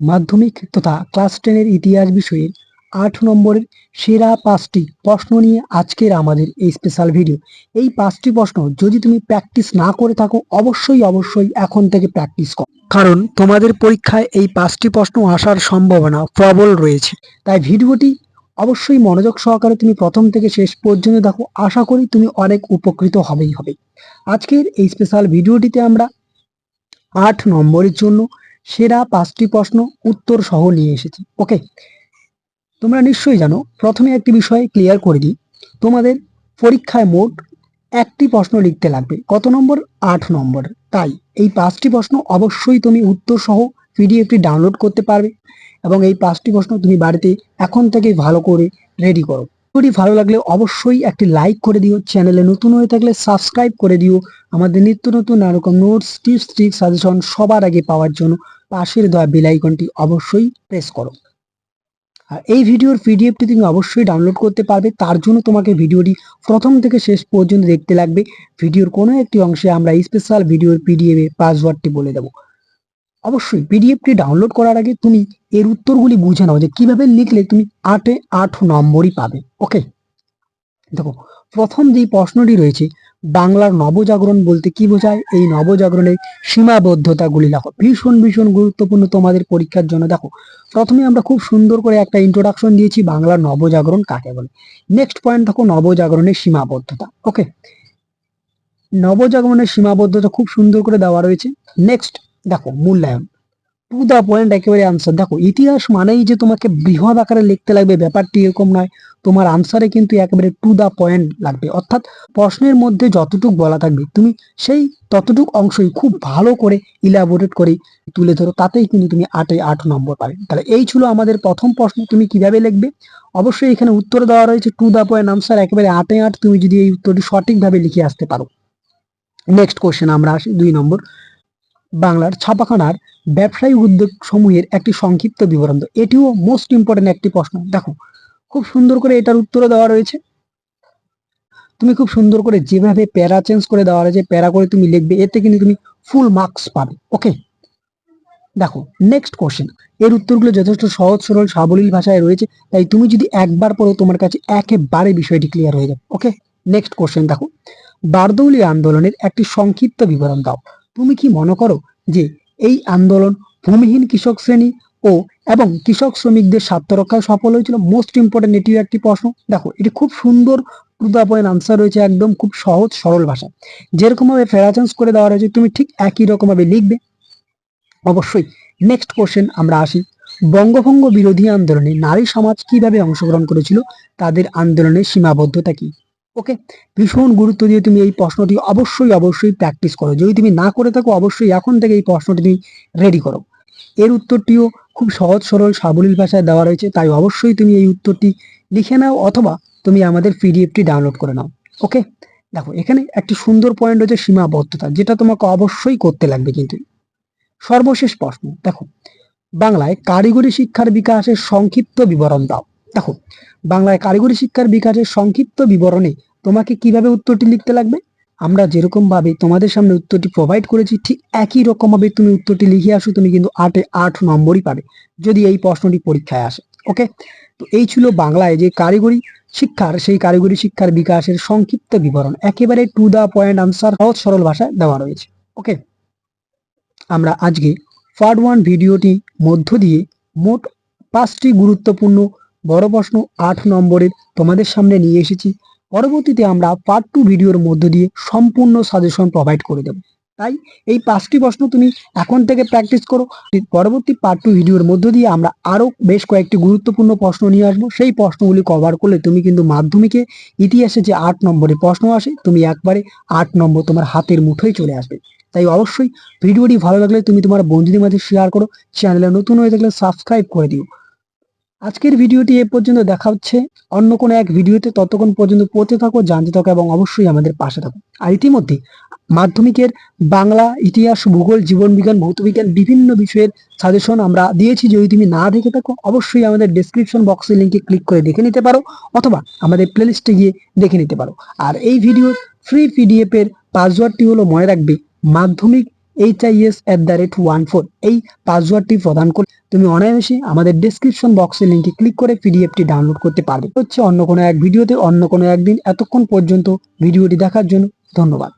মাধ্যমিক তথা ক্লাস টেনের ইতিহাস বিষয়ে আট নম্বরের সেরা পাঁচটি প্রশ্ন নিয়ে আজকের আমাদের এই স্পেশাল ভিডিও এই পাঁচটি প্রশ্ন যদি তুমি প্র্যাকটিস না করে থাকো, অবশ্যই অবশ্যই এখন থেকে প্র্যাকটিস কর। কারণ তোমাদের পরীক্ষায় এই পাঁচটি প্রশ্ন আসার সম্ভাবনা প্রবল রয়েছে। তাই ভিডিওটি অবশ্যই মনোযোগ সহকারে তুমি প্রথম থেকে শেষ পর্যন্ত দেখো। আশা করি তুমি অনেক উপকৃত হবেই হবে। আজকের এই স্পেশাল ভিডিওটিতে আমরা আট নম্বরের জন্য সেরা পাঁচটি প্রশ্ন উত্তর সহ নিয়ে এসেছি। ওকে তোমরা নিশ্চয়ই জানো, প্রথমে একটি বিষয় ক্লিয়ার করে দিই। তোমাদের পরীক্ষায় মোট একটি প্রশ্ন লিখতে লাগবে। কত নম্বর? আট নম্বর। তাই এই পাঁচটি প্রশ্ন অবশ্যই তুমি উত্তর সহ পিডিএফটি ডাউনলোড করতে পারবে এবং এই পাঁচটি প্রশ্ন তুমি বাড়িতে এখন থেকেই ভালো করে রেডি করো। ভিডিওটি ভালো লাগলে অবশ্যই একটি লাইক করে দিও চ্যানেলে নতুন হয়ে থাকলে সাবস্ক্রাইব করে দিও। আমাদের নিত্য নতুন নানারকম নোটস টিপস ট্রিক সাজেশন সবার আগে পাওয়ার জন্য পাশের দেওয়া বেল আইকনটি অবশ্যই প্রেস করো। আর এই ভিডিওর পিডিএফটি তুমি অবশ্যই ডাউনলোড করতে পারবে, তার জন্য তোমাকে ভিডিওটি প্রথম থেকে শেষ পর্যন্ত দেখতে লাগবে। ভিডিওর কোনো একটি অংশে আমরা স্পেশাল ভিডিওর পিডিএফ এর পাসওয়ার্ডটি বলে দেবো। অবশ্যই পিডিএফটি ডাউনলোড করার আগে তুমি এর উত্তরগুলি বুঝে নাও যে কীভাবে লিখলে তুমি আটে আট নম্বরই পাবে ওকে দেখো, প্রথম যে প্রশ্নটি রয়েছে, বাংলার নবজাগরণ বলতে কি বোঝায়? এই নবজাগরণের সীমাবদ্ধতাগুলি দেখো ভীষণ ভীষণ গুরুত্বপূর্ণ তোমাদের পরীক্ষার জন্য। দেখো, প্রথমে আমরা খুব সুন্দর করে একটা ইন্ট্রোডাকশন দিয়েছি, বাংলার নবজাগরণ কাকে বলে? নেক্সট পয়েন্ট দেখো, নবজাগরণের সীমাবদ্ধতা ওকে নবজাগরণের সীমাবদ্ধতা খুব সুন্দর করে দেওয়া রয়েছে। নেক্সট দেখো, মূল্যায়ন। টু দা পয়েন্ট একেবারে আনসার দেখো, ইতিহাস মানেই যে তোমাকে বৃহৎ আকারে লিখতে লাগবে, ব্যাপারটি এরকম নয়। তোমার আনসারে কিন্তু একেবারে টু দা পয়েন্ট লাগবে। অর্থাৎ প্রশ্নের মধ্যে যতটুক বলা থাকবে, তুমি সেই ততটুক অংশই খুব ভালো করে ইলাবোরেট করে তুলে ধরো, তাতেই কিন্তু তুমি আটে আট নম্বর পাবে। তাহলে এই ছিল আমাদের প্রথম প্রশ্ন, তুমি কীভাবে লিখবে? অবশ্যই এখানে উত্তর দেওয়া রয়েছে টু দা পয়েন্ট আনসার একেবারে আটে আট, তুমি যদি এই উত্তরটি সঠিকভাবে লিখে আসতে পারো। নেক্সট কোশ্চেন আমরা আসি দুই নম্বর। বাংলার ছাপাখানার ব্যবসায়ী উদ্যোগ সমূহের একটি সংক্ষিপ্ত বিবরণ। এটিও মোস্ট ইম্পর্টেন্ট একটি প্রশ্ন। দেখো, খুব সুন্দর করে এটার উত্তরও দেওয়া রয়েছে। তুমি খুব সুন্দর করে যেভাবে প্যারা চেঞ্জ করে দেওয়া রয়েছে, প্যারা করে তুমি লিখবে, এতে কিন্তু তুমি ফুল মার্কস পাবে ওকে দেখো নেক্সট কোশ্চেন এর উত্তরগুলো যথেষ্ট সহজ, সরল, সাবলীল ভাষায় রয়েছে, তাই তুমি যদি একবার পড়ো, তোমার কাছে একেবারে বিষয়টি ক্লিয়ার হয়ে যাবে ওকে নেক্সট কোশ্চেন দেখো। বারদৌলি আন্দোলনের একটি সংক্ষিপ্ত বিবরণ দাও। তুমি কি মনে করো যে এই আন্দোলন ভূমিহীন কৃষক শ্রেণি ও এবং কৃষক শ্রমিকদের স্বার্থ রক্ষায় সফল হয়েছিল? মোস্ট ইম্পর্টেন্ট এটিও একটি প্রশ্ন। দেখো, এটি খুব সুন্দর টু আনসার রয়েছে একদম খুব সহজ, সরল ভাষা যেরকম ভাবে ফেরাচান্স করে দেওয়া রয়েছে, তুমি ঠিক একই রকম ভাবে লিখবে। অবশ্যই নেক্সট কোশ্চেন আমরা আসি। বঙ্গভঙ্গ বিরোধী আন্দোলনে নারী সমাজ কীভাবে অংশগ্রহণ করেছিল? তাদের আন্দোলনের সীমাবদ্ধতা কি? ওকে ভীষণ গুরুত্ব দিয়ে তুমি এই প্রশ্নটি অবশ্যই অবশ্যই প্র্যাকটিস করো। যদি তুমি না করে থাকো, অবশ্যই এখন থেকে এই প্রশ্নটি তুমি রেডি করো। এর উত্তরটিও খুব সহজ, সরল, সাবলীল ভাষায় দেওয়া রয়েছে। তাই অবশ্যই তুমি এই উত্তরটি লিখে নাও অথবা তুমি আমাদের পিডিএফটি ডাউনলোড করে নাও। ওকে দেখো, এখানে একটি সুন্দর পয়েন্ট হচ্ছে সীমাবদ্ধতা, যেটা তোমাকে অবশ্যই করতে লাগবে কিন্তু। সর্বশেষ প্রশ্ন, দেখো, বাংলায় কারিগরি শিক্ষার বিকাশের সংক্ষিপ্ত বিবরণ দাও। দেখো, বাংলায় কারিগরি শিক্ষার বিকাশের সংক্ষিপ্ত বিবরণে তোমাকে কীভাবে উত্তরটি লিখতে লাগবে? আমরা যেরকম ভাবে তোমাদের সামনে উত্তরটি প্রোভাইড করেছি, ঠিক একই রকম ভাবে তুমি উত্তরটি লিখে আসো, তুমি কিন্তু আটে আট নম্বরই পাবে, যদি এই প্রশ্নটি পরীক্ষায় আসে ওকে তো এই ছিল বাংলায় যে কারিগরি শিক্ষার, সেই কারিগরি শিক্ষার বিকাশের সংক্ষিপ্ত বিবরণ, একেবারে টু দা পয়েন্ট আনসার সহজ সরল ভাষায় দেওয়া রয়েছে ওকে আমরা আজকে পার্ট ওয়ান ভিডিওটি মধ্য দিয়ে মোট পাঁচটি গুরুত্বপূর্ণ বড় প্রশ্ন আট নম্বরের তোমাদের সামনে নিয়ে এসেছি। পরবর্তীতে আমরা পার্ট টু ভিডিওর মধ্য দিয়ে সম্পূর্ণ সাজেশন প্রোভাইড করে দেব। তাই এই পাঁচটি প্রশ্ন তুমি এখন থেকে প্র্যাকটিস করো। পরবর্তী পার্ট টু ভিডিওর মধ্য দিয়ে আমরা আরও বেশ কয়েকটি গুরুত্বপূর্ণ প্রশ্ন নিয়ে আসব। সেই প্রশ্নগুলি কভার করলে তুমি কিন্তু মাধ্যমিকে ইতিহাসে যে আট নম্বরের প্রশ্ন আসে, তুমি একবারে আট নম্বর তোমার হাতের মুঠোয় চলে আসবে। তাই অবশ্যই ভিডিওটি ভালো লাগলে তুমি তোমার বন্ধুদের মাঝে শেয়ার করো। চ্যানেলে নতুন হয়ে থাকলে সাবস্ক্রাইব করে দিও। আজকের ভিডিওটি এ পর্যন্ত দেখা হচ্ছে। অন্য কোনো এক ভিডিওতে ততক্ষণ পর্যন্ত পড়তে থাকো, জানতে থাকো এবং অবশ্যই আমাদের পাশে থাকো। আর ইতিমধ্যে মাধ্যমিকের বাংলা, ইতিহাস, ভূগোল, জীবন বিজ্ঞান ভৌতবিজ্ঞান বিভিন্ন বিষয়ের সাজেশন আমরা দিয়েছি। যদি তুমি না দেখে থাকো, অবশ্যই আমাদের ডিসক্রিপশন বক্সের লিঙ্কে ক্লিক করে দেখে নিতে পারো অথবা আমাদের প্লেলিস্টে গিয়ে দেখে নিতে পারো। আর এই ভিডিওর ফ্রি পিডিএফ এর পাসওয়ার্ডটি হলো মনে রাখবে, মাধ্যমিক H I S at the rate one four এই পাসওয়ার্ডটি প্রদান করে তুমি অনায়াসে আমাদের ডিসক্রিপশন বক্সের লিঙ্কে ক্লিক করে পিডিএফটি ডাউনলোড করতে পারবে। হচ্ছে অন্য কোনো এক ভিডিওতে অন্য কোনো একদিন এতক্ষণ পর্যন্ত ভিডিওটি দেখার জন্য ধন্যবাদ।